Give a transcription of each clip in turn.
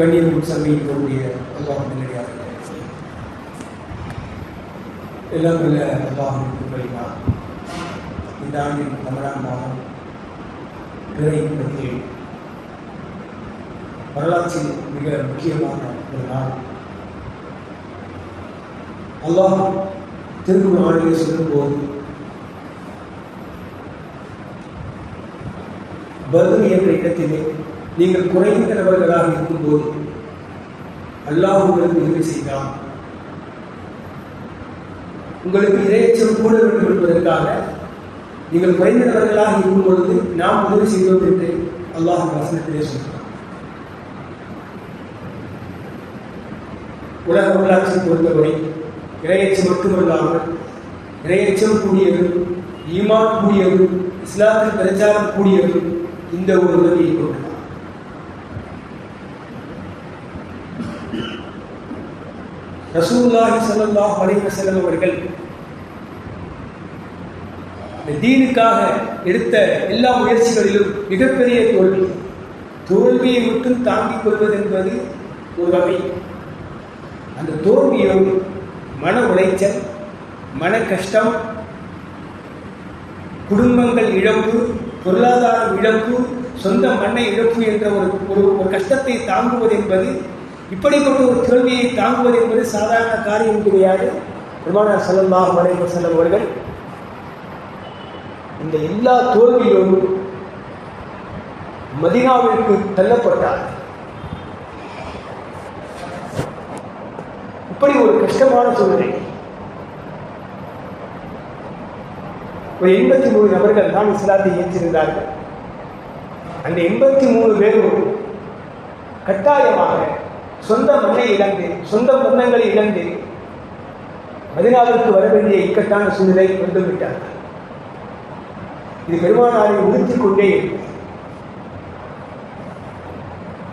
கண்ணியம் கூடிய அல்லாஹ் நிலையாக எல்லாம் நல்ல அல்லாஹும் வழிதான் இந்த ஆண்டின் ரமணான் மாதம் பிறை பற்றி வரலாற்றில் மிக முக்கியமான ஒரு நாள். அல்லாஹ் திருக்குறானிலே சொல்லும்போது பத்ரு என்ற இடத்திலே நீங்கள் குறைந்த நபர்களாக இருக்கும்போது அல்லாஹ் உங்களுக்கு உதவி செய்தான் உங்களுக்கு இறையச்சம் கூட வேண்டும் என்பதற்காக நீங்கள் குறைந்த நபர்களாக இருக்கும் பொழுது நாம் உதவி செய்தோம் என்று அல்லாஹ் வசனத்திலே சொல்கிறார் உலக வரலாற்றை பொறுத்தவரை இறையச்சம் மட்டுமல்லாமல் இறையச்சம் கூடியது ஈமான் கூடியது இஸ்லாத்தின் பிரச்சாரம் கூடியது இந்த ஒரு உதவியை கொண்டது. ரசூல்லாஹி சல்லாஹ் அலைஹி வஸல்லம் அவர்கள் தீனுக்காக எடுத்த எல்லா முயற்சிகளிலும் மிகப்பெரிய தோல்வி. தோல்வியை மட்டும் தாங்கிக் கொள்வது என்பது ஒரு வகை. அந்த தோல்வியோடு மன உளைச்சல் மன கஷ்டம் குடும்பங்கள் இழப்பு பொருளாதார இழப்பு சொந்த மண்ணை இழப்பு என்ற ஒரு ஒரு கஷ்டத்தை தாங்குவது என்பது இப்படிப்பட்ட ஒரு தோல்வியை தாங்குவது என்பது சாதாரண காரியம் கிடையாது பெருமானார் செல்லமாக அலைஹி வஸல்லம் அவர்கள். இந்த எல்லா தோல்வியோடும் மதினாவிற்கு தள்ளப்பட்டார் இப்படி ஒரு கஷ்டமான சூழ்நிலை. ஒரு எண்பத்தி மூணு நபர்கள் தான் இஸ்லாத்தை ஏற்றிருந்தார்கள். அந்த எண்பத்தி மூணு பேரும் கட்டாயமாக சொந்த மண்ணை இழந்து சொந்த பந்தங்களை இழந்து மதினாவிற்கு வர வேண்டிய இக்கட்டான சூழ்நிலை கொண்டு விட்டார்கள் இது பெருமானாரை உறுத்திக் கொண்டே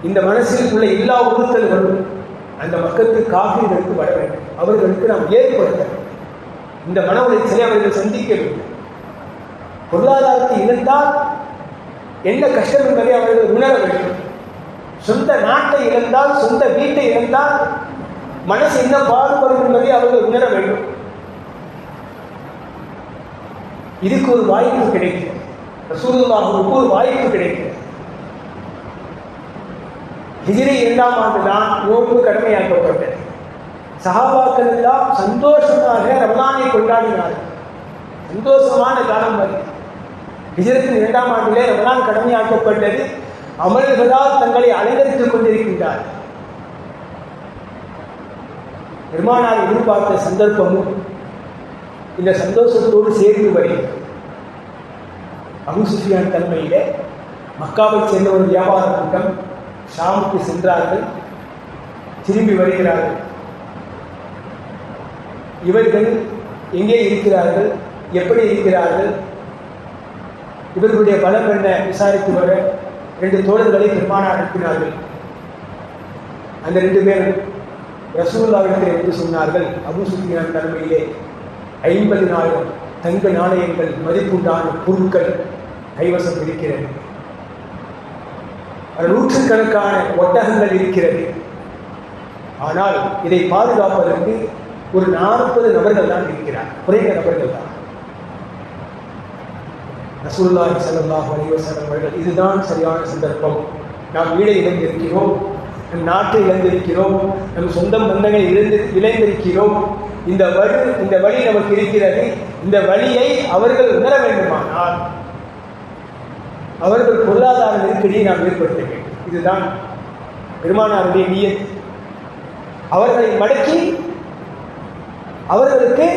இந்த மனசில் உள்ள எல்லா உறுத்தல்களும் அந்த மக்களுக்கு காப்பீடுகளுக்கு வர வேண்டும். அவர்களுக்கு நாம் ஏற்படுத்த இந்த மன உளைச்சலை அவர்கள் சந்திக்க வேண்டும். பொருளாதாரத்தை இழந்தால் என்ன கஷ்டம் என்பதை அவர்கள் உணர வேண்டும். சொந்த நாட்டை இழந்தால் சொந்த வீட்டை இழந்தால் மனசு என்ன பாடுபடும் என்பதை அவர்கள் உணர வேண்டும். இதுக்கு ஒரு வாய்ப்பு கிடைக்கும். ரசூலுல்லாஹுக்கு ஒரு வாய்ப்பு கிடைக்கும். ஹிஜ்ரி இரண்டாம் ஆண்டு தான் நோன்பு கடமையாக்கப்பட்டது. சகாபாக்கள் எல்லாம் சந்தோஷமாக ரமலானை கொண்டாடினார்கள். சந்தோஷமான காலம் அது. ஹிஜரத்தின் இரண்டாம் ஆண்டிலே ரமலான் கடமையாக்கப்பட்டது. அமல்களால் தங்களை அலங்கரித்துக் கொண்டிருக்கின்றார். பெருமானார் எதிர்பார்த்த சந்தர்ப்பமும் இந்த சந்தோஷத்தோடு சேர்ந்து வருகிறது. அபுசுஃபியான் தலைமையிலே மக்காவை சேர்ந்த ஒரு வியாபார கூட்டம் ஷாமுக்கு சென்றார்கள் திரும்பி வருகிறார்கள். இவர்கள் எங்கே இருக்கிறார்கள் எப்படி இருக்கிறார்கள் இவர்களுடைய பலம் என்ன விசாரித்து வர ரெண்டு தோழர்களை பெருமானார் அனுப்பினார்கள். அந்த ரெண்டு பேரும் ரசூல்லாவிடத்தில் என்று சொன்னார்கள் அபு சுஃபியான் தலைமையிலே ஐம்பதினாயிரம் தங்க நாணயங்கள் மதிப்புண்டான பொருட்கள் கைவசம் இருக்கிறது. நூற்றுக்கணக்கான ஒட்டகங்கள் இருக்கிறது. ஆனால் இதை பாதுகாப்பதற்கு ஒரு நாற்பது நபர்கள் தான் இருக்கிறார். குறைந்த நபர்கள் தான். ரசூல்லாஹி ஸல்லல்லாஹு அலைஹி அவர்கள் இதுதான் சரியான சந்தர்ப்பம். நாம் வீடை இழந்திருக்கிறோம் நம் நாட்டை இழந்திருக்கிறோம் நம் சொந்தம் பந்தங்கள் இழந்து இழந்திருக்கிறோம். இந்த வழி இந்த வழி நமக்கு இருக்கிறது. இந்த வழியை அவர்கள் உணர வேண்டுமானால் அவர்கள் பொருளாதார நெருக்கடியை நாம் ஏற்படுத்த வேண்டும். இதுதான் பெருமானாருடைய நீயத் அவர்களை மடக்கி அவர்களுக்கு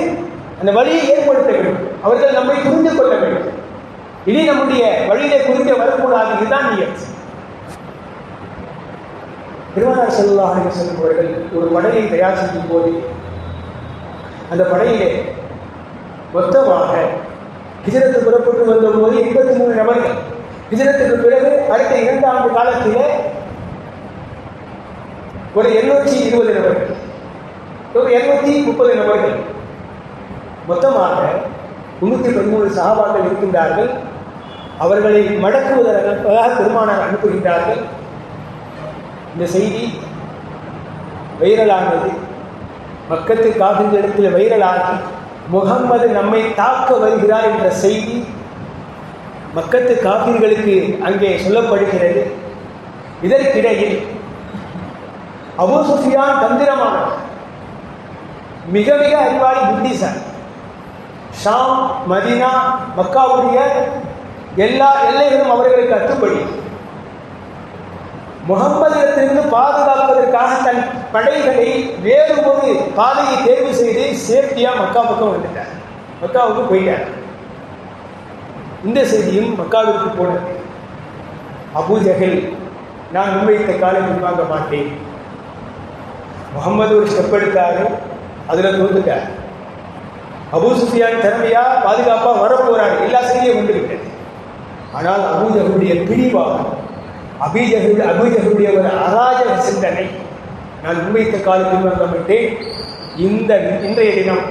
அந்த வழியை ஏற்படுத்த வேண்டும். அவர்கள் நம்மை புரிந்து கொள்ள வேண்டும். இனி நம்முடைய வழியிலே குறுக்கே வரக்கூடாது. இதுதான் நியத். திருமணம் செல்வாக செல்பவர்கள் ஒரு படையை தயார் செய்யும் போது அந்த படையிலே மொத்தமாக ஹிஜரத்து புறப்பட்டு வந்த போது எண்பத்தி மூணு நபர்கள். ஹிஜரத்துக்கு பிறகு அடுத்த இரண்டு ஆண்டு காலத்திலே ஒரு எண்ணூற்றி இருபது நபர்கள். ஒரு இருநூத்தி முப்பது நபர்கள். மொத்தமாக முன்னூத்தி பதிமூணு சகாபாக்கள் இருக்கின்றார்கள். அவர்களை மடக்குவதற்காக பெருமானார் அனுப்புகின்றார்கள். இந்த செய்தி வைரலானது. மக்கத்து இடத்தில் வைரலாகி முகம்மது நம்மை தாக்க வருகிறார் என்ற செய்தி மக்கத்து காபிர்களுக்கு அங்கே சொல்லப்படுகிறது. இதற்கிடையில் அபு சுஃபியான் தந்திரமான மிக மிக அறிவாளி புத்திசாலி. ஷாம் மதினா மக்காவுடைய எல்லா எல்லைகளும் அவர்களுக்கு அத்துப்படி முகம்மதிடத்திலிருந்து பாதுகாப்பதற்காக தன் படைகளை வேறு ஒரு பாதையை தேர்வு செய்து சேஃப்டியா மக்கா பக்கம் வந்துட்டார். மக்காவுக்கு போயிட்டார். இந்த செய்தியும் மக்காவிற்கு போனது. அபு நான் முன்வைத்த காலை முன்வாங்க மாட்டேன். முகமது ஒரு ஸ்டெப் எடுத்தாரு அதுல தோந்துட்டார் அபு சுஃபியான் திறமையா பாதுகாப்பா வரப்போறாரு எல்லா செய்தியும் வந்துவிட்டது ஆனால் அபூஜகளுடைய பிரிவாக அபிஜகுடைய அபிஜகுடைய ஒரு அராஜக சிந்தனை. நான் முன்வைத்த காலத்தில் வந்தமிட்டேன் இந்த இன்றைய தினம்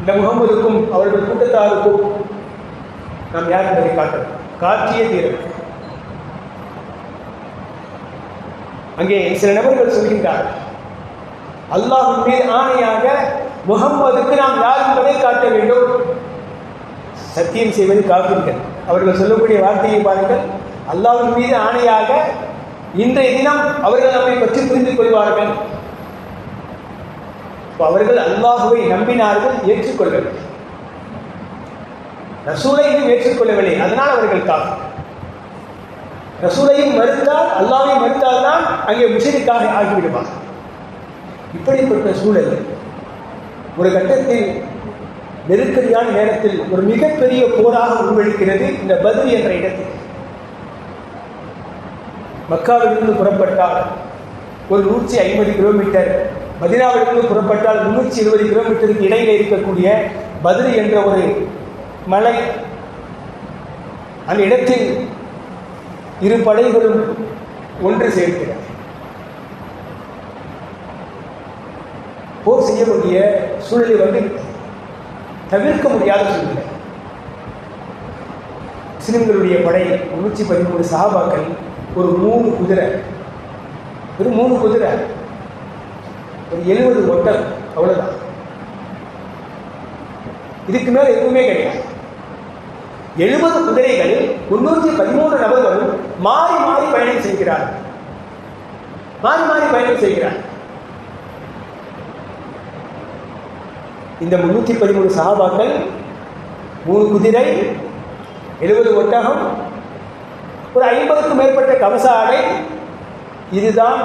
இந்த முகமதுக்கும் அவருடைய கூட்டத்தாருக்கும் நாம் யார் என்பதை காட்டும் காட்டிய தீரம் அங்கே சில நபர்கள் சொல்கின்றார் அல்லாஹின் மீது ஆணையாக முகம்மதுக்கு நாம் யார் என்பதை காட்ட வேண்டும். சத்தியம் செய்வது காப்பீர்கள் அவர்கள் சொல்லக்கூடிய வார்த்தையை பாருங்கள். அல்லாவின் மீது ஆணையாக இன்றைய தினம் அவர்கள் நம்மை பற்றி புரிந்து கொள்வார்கள். அவர்கள் அல்லாஹுவை நம்பினார்கள் ஏற்றுக்கொள்ளவில்லை. ரசூலையும் ஏற்றுக்கொள்ளவில்லை. அதனால் அவர்கள் காப்பு ரசூலையும் மறுத்தால் அல்லாவையும் மறுத்தால் தான் அங்கே முஷரிக்காக ஆகிவிடுவார் இப்படிப்பட்ட சூழல் ஒரு கட்டத்தில் நெருக்கடியான நேரத்தில் ஒரு மிகப்பெரிய போராக உருவெடுக்கிறது இந்த பதில் என்ற இடத்தில். மக்காவிலிருந்து புறப்பட்டால் ஒரு நூற்றி ஐம்பது கிலோமீட்டர் மதினாவிலிருந்து புறப்பட்டால் முன்னூற்றி இருபது கிலோமீட்டருக்கு இடையில இருக்கக்கூடிய பதில் என்ற ஒரு மலை. அந்த இடத்தில் இரு படைகளும் ஒன்று சேர்க்கிறார். போர் செய்யக்கூடிய சூழலை வந்து தவிர்க்க முடியாத சூழ்நிலை முஸ்லிம்களுடைய படை முன்னூற்றி பதிமூணு சஹாபாக்கள் ஒரு மூணு குதிரை. ஒரு மூணு குதிரை. ஒரு எழுபது ஒட்டல் அவ்வளவுதான். இதுக்கு மேல எதுவுமே கிடையாது. எழுபது குதிரைகளில் முன்னூற்றி பதிமூன்று நபர்களும் மாறி மாறி பயணம் செய்கிறார்கள். மாறி மாறி பயணம் செய்கிறார் இந்த முன்னூற்றி பதிமூணு சகாபாக்கள் மூணு குதிரை எழுபது ஒட்டகம் ஒரு ஐம்பதுக்கும் மேற்பட்ட கவச ஆடை இதுதான்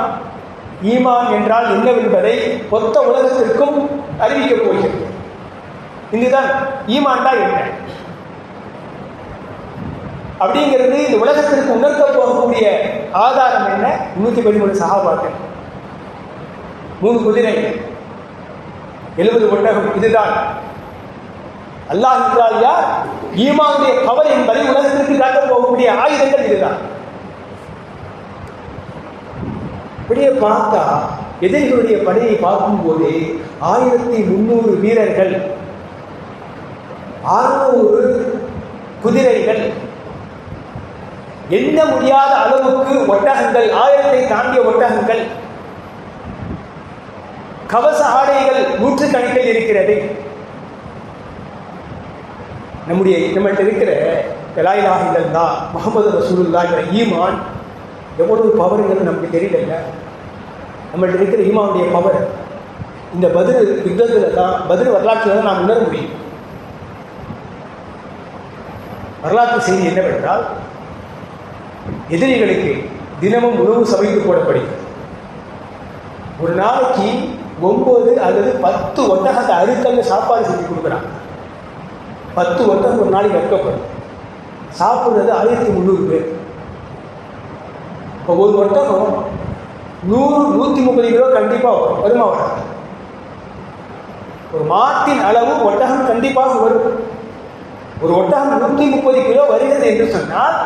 ஈமான் என்றால் என்னவென்பதை மொத்த உலகத்திற்கும் அறிவிக்கப் போகிறது. இதுதான் ஈமான்டா என்ன? அப்படிங்கிறது இந்த உலகத்திற்கு உணர்த்த போகக்கூடிய ஆதாரம் என்ன? முன்னூற்றி பதிமூணு சகாபாக்கள். மூணு குதிரை. எழுபது ஒட்டகம் இதுதான். அல்லாஹ் என்றால் யார்? ஈமானுடைய பவர் என்பதை உலகத்திற்கு காட்டப் போகக்கூடிய ஆயுதங்கள் இதுதான். இப்படியே பார்த்தா எதிரிகளுடைய படையை பார்க்கும்போது ஆயிரத்தி முன்னூறு வீரர்கள் அறுநூறு குதிரைகள் எண்ண முடியாத அளவுக்கு ஒட்டகங்கள் ஆயிரத்தை தாண்டிய ஒட்டகங்கள் கவச ஆடைகள் நூற்றுக்கணக்கில் இருக்கிறது. நம்முடைய நம்மள்கிட்ட இருக்கிற கலாயிலாகிகள் தான் முகமது ரசூலுல்லா என்ற ஈமான் எவ்வளவு பவருங்கிறது நமக்கு தெரியல நம்மகிட்ட இருக்கிற ஈமானுடைய பவர் இந்த பதில் யுத்தத்தில் தான் பதில் வரலாற்றில் தான் நாம் உணர முடியும். வரலாற்று செய்தி என்னவென்றால் எதிரிகளுக்கு தினமும் உணவு சமைத்து போடப்படுகிறது. ஒரு நாளைக்கு ஒன்பது அல்லது பத்து ஒட்டகத்தை அறுக்கல்ல சாப்பாடு செஞ்சு கொடுக்குறாங்க பத்து ஒட்டகம் ஒரு நாளைக்கு வைக்கப்படும் சாப்பிட்றது ஆயிரத்தி முந்நூறு பேர். இப்போ ஒரு ஒட்டகம் நூறு நூற்றி முப்பது கிலோ கண்டிப்பாக வரும். வருமா வரும் ஒரு மாட்டின் அளவு ஒட்டகம் கண்டிப்பாக வரும். ஒரு ஒட்டகம் நூற்றி முப்பது கிலோ வருகிறது என்று சொன்னால்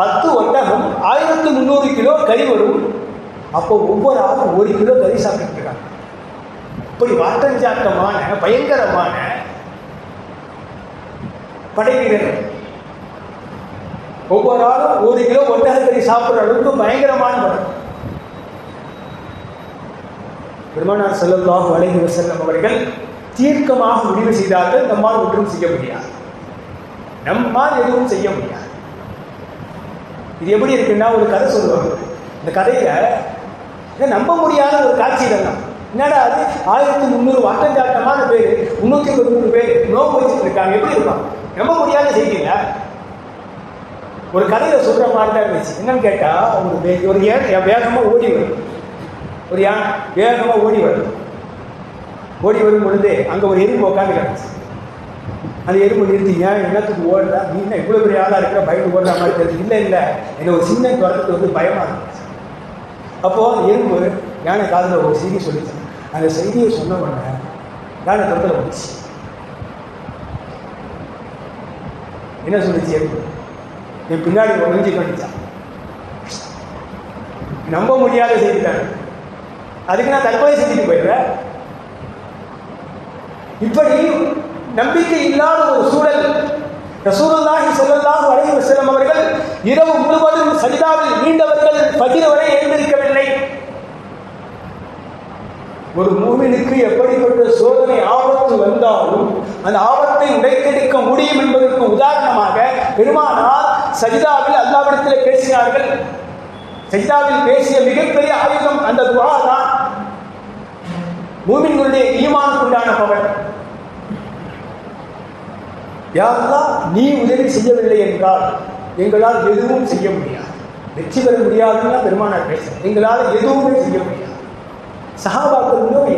பத்து ஒட்டகம் ஆயிரத்து முந்நூறு கிலோ கறி வரும். அப்போ ஒவ்வொரு ஆளும் ஒரு கிலோ கறி சாப்பிட்டுருக்காங்க இப்படி வாட்டஞ்சாட்டமான பயங்கரமான படை வீரர்கள் ஒவ்வொரு ஆளும் ஒரு கிலோ ஒட்டக சாப்பிட்ற அளவுக்கு பயங்கரமான படம் பெருமானார் ஸல்லல்லாஹு அலைஹி வஸல்லம் அவர்கள் தீர்க்கமாக முடிவு செய்தார்கள் நம்மால் ஒன்றும் செய்ய முடியாது. நம்மால் எதுவும் செய்ய முடியாது. இது எப்படி இருக்குன்னா ஒரு கதை சொல்லுவாங்க. இந்த கதையில இதை நம்ப முடியாத ஒரு காட்சி தான் என்னடா அது? ஆயிரத்தி முந்நூறு வட்டஞ்சாட்டமான பேர் முன்னூத்தி தொண்ணூறு பேர் நோக்கு வச்சுட்டு இருக்காங்க எப்படி இருப்பாங்க நம்ப முடியாத செய்தியில ஒரு கதையில சொல்ற மாதிரி தான் இருந்துச்சு. என்னன்னு கேட்டா ஒரு ஒரு ஏன் வேகமா ஓடி வரும். ஒரு யான் வேகமா ஓடி வரும். ஓடி வரும் பொழுது அங்க ஒரு எறும்பு உட்காந்து கிடந்துச்சு. அந்த எறும்பு நிறுத்தி ஏன் என்னத்துக்கு ஓடுறா? நீ என்ன இவ்வளவு பெரிய ஆளா இருக்கிற? பயந்து ஓடுற மாதிரி தெரியுது. இல்லை இல்லை. என்ன ஒரு சின்ன குரத்துக்கு வந்து பயமா இருந்துச்சு. அப்போ எறும்பு யானை காதில் ஒரு செய்தி சொல்லித்தேன் அந்த செய்தியை சொன்ன உடனே யானை தொந்தரவு வந்துச்சு என்ன சொல்லிச்சு? என் பின்னாடி ஒழிஞ்சு பண்ணிச்சான் நம்ப முடியாத செய்தி அதுக்கு நான் தற்கொலை செஞ்சுட்டு போயிடுறேன். இப்படி நம்பிக்கை இல்லாத ஒரு சூழல். ரசூலுல்லாஹி ஸல்லல்லாஹு அலைஹி வஸல்லம் அவர்கள் இரவு முழுவதும் சஜிதாவில் மீண்டவர்கள் ஃபஜ்ர் வரை எழுந்திருக்க ஒரு மூவினுக்கு எப்படிப்பட்ட சோதனை ஆபத்து வந்தாலும் அந்த ஆபத்தை உடைத்தெடுக்க முடியும் என்பதற்கு உதாரணமாக பெருமானார் சஜிதாவில் அல்லாவிடத்தில் பேசினார்கள். சஜிதாவில் பேசிய மிகப்பெரிய ஆயுதம் அந்த துவா தான் மூமின்களுடைய ஈமானுக்குண்டான பவர் யாரெல்லாம் நீ உதவி செய்யவில்லை என்றால் எங்களால் எதுவும் செய்ய முடியாது. வெற்றி பெற முடியாதுன்னா பெருமானார் பேசுறேன் எங்களால் எதுவுமே செய்ய முடியாது. சஹாபாக்கள் உணவு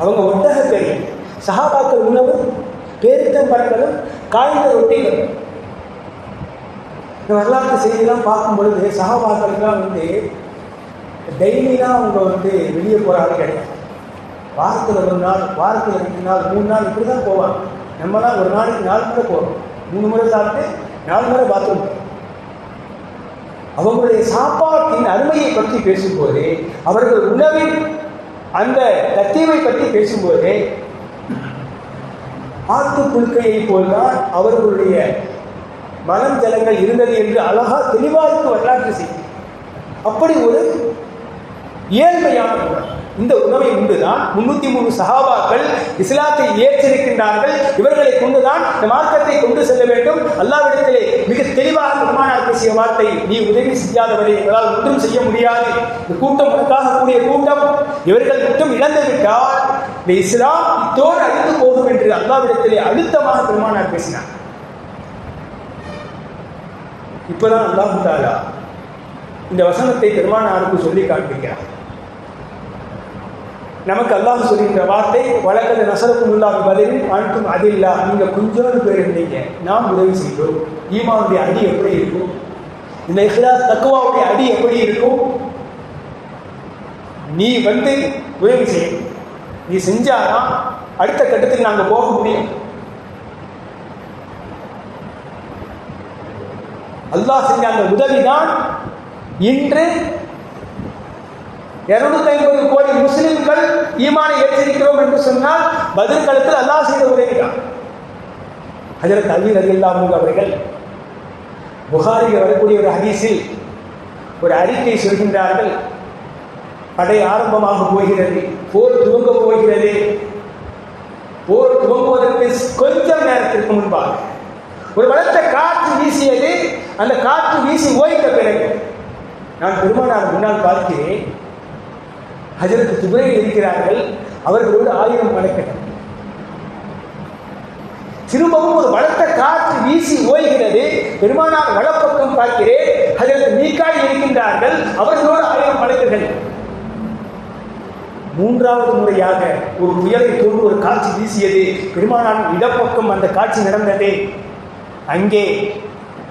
அவங்க ஒட்டக கறி சஹாபாக்கள் உணவு பேரித்தம்பரங்களும் காய்ந்த ரொட்டிகளும் இந்த வரலாற்று செய்தியெல்லாம் பார்க்கும் பொழுது சஹாபாக்களுக்கெல்லாம் வந்து டெய்லிலாம் அவங்க வந்து வெளியே போகிற ஆள் கிடையாது. வாரத்தில் ஒரு நாள் வாரத்தில் ரெண்டு நாள் மூணு நாள் இப்படி தான் போவாங்க. நம்மலாம் ஒரு நாளைக்கு நாலு முறை போகிறோம் மூணு முறை சாப்பிட்டு நாலு முறை பாத்ரூம் அவங்களுடைய சாப்பாட்டின் அருமையை பற்றி பேசும்போது அவர்கள் உணவின் அந்த தத்தீவை பற்றி பேசும்போது ஆத்து புழுக்கையை போல்தான் அவர்களுடைய மனம் ஜலங்கள் இருந்தது என்று அழகா தெளிவாக வரலாற்று செய்தி. அப்படி ஒரு இயல்மையான குணம் இந்த உணவை உண்டுதான். முன்னூத்தி மூணு சஹாபாக்கள் இஸ்லாத்தை ஏற்றிருக்கின்றார்கள். இவர்களை கொண்டுதான் இந்த மார்க்கத்தை கொண்டு செல்ல வேண்டும். அல்லாவிடத்திலே மிக தெளிவாக பெருமானார் பேசிய வார்த்தை நீ உதவி செய்யாதவரை எங்களால் ஒன்றும் செய்ய முடியாது. இந்த கூட்டம் உனக்காக கூடிய கூட்டம். இவர்கள் மட்டும் இழந்து விட்டால் இந்த இஸ்லாம் இத்தோடு அழிந்து போகும் என்று அல்லாவிடத்திலே அழுத்தமாக பெருமானார் பேசினார். இப்பதான் அல்லாஹு தாலா இந்த வசனத்தை பெருமானாருக்கு சொல்லி காண்பிக்கிறார். நமக்கு அல்லாஹ் சொல்கின்ற வார்த்தை வழக்கது நசரக்கும் இல்லாத பதிலில் அனுப்பும் அதில்லா. நீங்கள் கொஞ்சோண்டு பேர் இருந்தீங்க. நாம் உதவி செய்தோம். ஈமாவுடைய அடி எப்படி இருக்கும்? இந்த இஹ்லாஸ் தக்குவாவுடைய அடி எப்படி இருக்கும்? நீ வந்து உதவி செய்ய நீ செஞ்சாதான் அடுத்த கட்டத்துக்கு நாங்கள் போக முடியும். அல்லாஹ் செஞ்ச அந்த உதவிதான் இன்று இருநூத்தி ஐம்பது கோடி முஸ்லிம்கள் ஈமானை ஏற்றிருக்கிறோம் என்று சொன்னால் பதில் காலத்தில் அல்லாஹ் செய்த உதவிதான் அதில் கல்வி ரதி அவர்கள் புகாரில் வரக்கூடிய ஒரு ஹதீஸில் ஒரு அறிக்கை சொல்கின்றார்கள். படை ஆரம்பமாக போகிறது போர் துவங்க போகிறது. போர் துவங்குவதற்கு கொஞ்சம் நேரத்திற்கு முன்பாக ஒரு பலத்த காற்று வீசியது. அந்த காற்று வீசி ஓய்ந்த பிறகு நான் பெருமானார் முன்னால் பார்க்கிறேன். ஹஜரத் துபையில் இருக்கிறார்கள். அவர்களோடு ஆயிரம் மலைக்கட்டம் திரும்பவும் ஒரு வளர்த்த காற்று வீசி ஓய்கிறது. பெருமானார் வலப்பக்கம் பார்க்கிறேன். ஹஜரத் மீக்காய் இருக்கின்றார்கள். அவர்களோடு ஆயிரம் மலைக்கர்கள் மூன்றாவது முறையாக ஒரு புயலை போன்று ஒரு காட்சி வீசியது. பெருமானார் இடப்பக்கம் அந்த காட்சி நடந்தது. அங்கே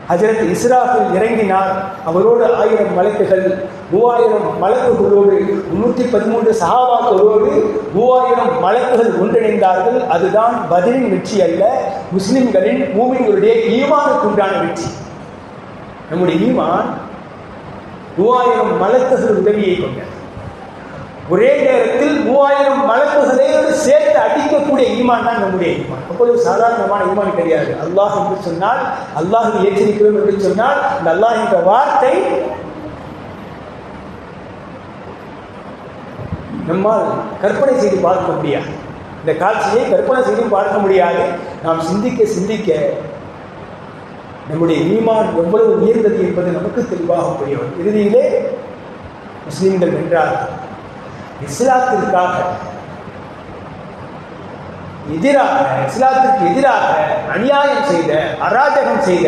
ஹஜரத் இஸ்ராஃபில் இறங்கினார். அவரோடு ஆயிரம் மலக்குகள் மூவாயிரம் மலக்குகளோடு முன்னூற்றி பதிமூன்று சகாபாக்களோடு மூவாயிரம் மலக்குகள் ஒன்றிணைந்தார்கள். அதுதான் பதிலின் வெற்றி அல்ல முஸ்லிம்களின் மூமின்களுடைய ஈமானுக்குண்டான வெற்றி. நம்முடைய ஈமான் மூவாயிரம் மலக்குகள் உதவியை கொண்டது. ஒரே நேரத்தில் மூவாயிரம் மலக்குகளோடு சேர்த்து அடிக்கக்கூடிய ஈமான் தான் நம்முடைய ஈமான். அப்பொழுது சாதாரணமான ஈமான் கிடையாது. அல்லாஹ் என்று சொன்னால் அல்லாஹ் ஏற்றிருக்கிறோம் என்று சொன்னால் அந்த அல்லாஹ் என்ற வார்த்தை நம்மால் கற்பனை செய்து பார்க்க முடியாது. இந்த காட்சியை கற்பனை செய்து பார்க்க முடியாது. நாம் சிந்திக்க சிந்திக்க நம்முடைய ஈமான் எவ்வளவு உயர்ந்தது என்பது நமக்கு தெளிவாக புரியும் இறுதியிலே முஸ்லீம்கள் வென்றார்கள். இஸ்லாத்திற்காக. எதிராக இஸ்லாத்திற்கு எதிராக அநியாயம் செய்த அராஜகம் செய்த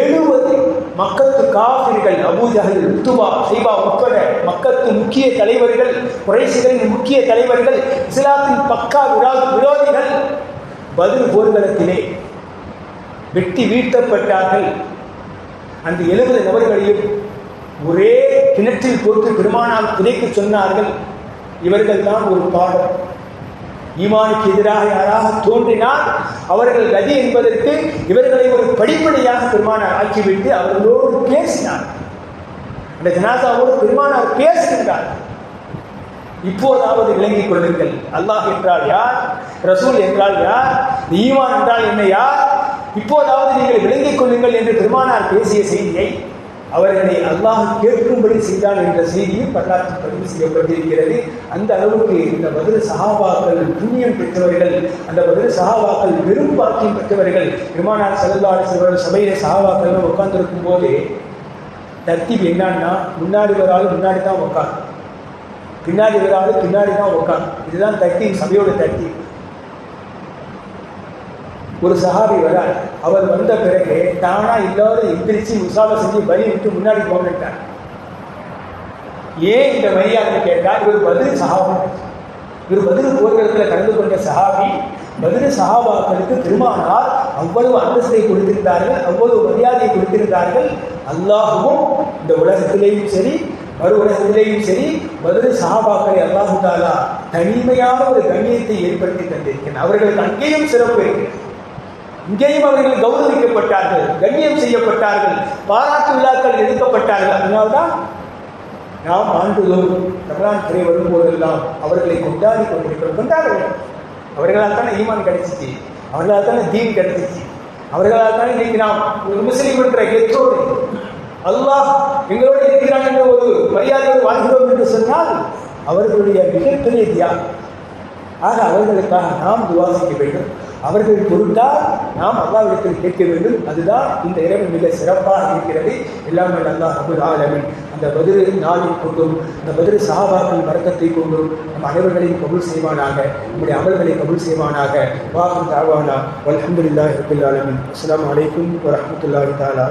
எழுபது மக்கத்து காவிரிகள் அபூஜகல் உத்துவா சைபா உட்பட மக்கத்து முக்கிய தலைவர்கள் குறைசிகளின் முக்கிய தலைவர்கள் இஸ்லாத்தின் பக்கா விரா விரோதிகள் பதில் போர்க்களத்திலே வெட்டி வீழ்த்தப்பட்டார்கள் அந்த எழுபது நபர்களையும் ஒரே கிணற்றில் போட்டு பெருமானால் புதைக்கு சொன்னார்கள். இவர்கள் தான் ஒரு பாடம் ஈமானுக்கு எதிராக யாராக தோன்றினால் அவர்கள் கதி என்பதற்கு இவர்களை ஒரு படிப்படியாக பெருமானார் ஆக்கிவிட்டு அவர்களோடு பேசினார். அந்த ஜனாதாவோடு பெருமானார் பேசுகின்றார். இப்போதாவது விளங்கிக் கொள்ளுங்கள். அல்லாஹ் என்றால் யார்? ரசூல் என்றால் யார்? ஈமான் என்றால் என்ன யார்? இப்போதாவது நீங்கள் விளங்கிக் கொள்ளுங்கள் என்று பெருமானார் பேசிய செய்தியை அவர்களை அல்லாஹ் கேட்கும்படி செய்தான் என்ற செய்தியும் வரலாற்றில் பதிவு செய்யப்பட்டிருக்கிறது. அந்த அளவுக்கு இந்த பதில் சகாபாக்கள் புண்ணியம் பெற்றவர்கள் அந்த பதில் சகாபாக்கள் வெறும் பாக்கியம் பெற்றவர்கள் பெருமானார் செல்லல்லாடு செல்வர் சபையில சகாபாக்கள் உட்கார்ந்துருக்கும் போது தர்த்திப் என்னன்னா முன்னாடி ஒரு ஆள் முன்னாடி தான் உட்கார் பின்னாடி ஒரு ஆள் பின்னாடி தான் உட்கார் இதுதான் தர்த்தி சபையோட தர்த்தி ஒரு சஹாபி வரார். அவர் வந்த பிறகு தானா இல்லாத எந்திரிச்சு முசாவை செஞ்சு பலி விட்டு முன்னாடி போன்ட்டார் ஏன் இந்த மரியாதை கேட்டால் இவர் பதில் சஹாபி. இவர் பதில் போர்க்களத்தில் கலந்து கொண்ட சஹாபி பதில் சஹாபாக்களுக்கு திருமானால் அவ்வளவு அந்தஸ்தை கொடுத்திருந்தார்கள் அவ்வளவு மரியாதையை கொடுத்திருந்தார்கள். அல்லாஹுவும் இந்த உலகத்திலேயும் சரி மறு உலகத்திலேயும் சரி பதில் சஹாபாக்களை அல்லாஹு தாலா தனிமையான ஒரு கண்ணியத்தை ஏற்படுத்தி தந்திருக்கிறேன். அவர்களுக்கு அங்கேயும் சிறப்பு இருக்கிறது இங்கேயும் அவர்கள் கௌரவிக்கப்பட்டார்கள் கண்ணியம் செய்யப்பட்டார்கள் பாராட்டு விழாக்கள் எடுக்கப்பட்டார்கள். அதனால்தான் நாம் ஆண்டுதோறும் ரமலான் திரை வரும்போதெல்லாம் அவர்களை கொண்டாடி கொண்டிருக்கிறோம். கொண்டாட வேண்டும் அவர்களால் தானே ஈமான் கிடைச்சிச்சு. அவர்களால் தானே தீன் கிடைச்சிச்சு. அவர்களால் தானே இன்னைக்கு நாம் ஒரு முஸ்லீம் என்ற கெற்றோடு அல்லாஹ் எங்களோடு இருக்கிறான் என்ற ஒரு மரியாதையோடு வாழ்கிறோம் என்று சொன்னால் அவர்களுடைய மிகப்பெரிய தியாகம். ஆக அவர்களுக்காக நாம் துவா வேண்டும். அவர்கள் பொருட்டால் நாம் அல்லாவிடத்தில் கேட்க வேண்டும். அதுதான் இந்த இரவு மிக சிறப்பாக இருக்கிறது. எல்லாமே நல்லா அபுல் ஆலமின். அந்த பதிரு நாளில் கொண்டும் அந்த பதிரு சகாபாக்கள் வர்க்கத்தை கொண்டும் நம் அனைவர்களையும் கபுல் செய்வானாக. நம்முடைய அமல்களை கபுல் செய்வானாக. வாகம் தாழ்வானா அலமதுல்லாஹ் ரபுல் ஆலமின். அஸ்லாம் வலைக்கும் வரமத்துல்லாஹி தாலா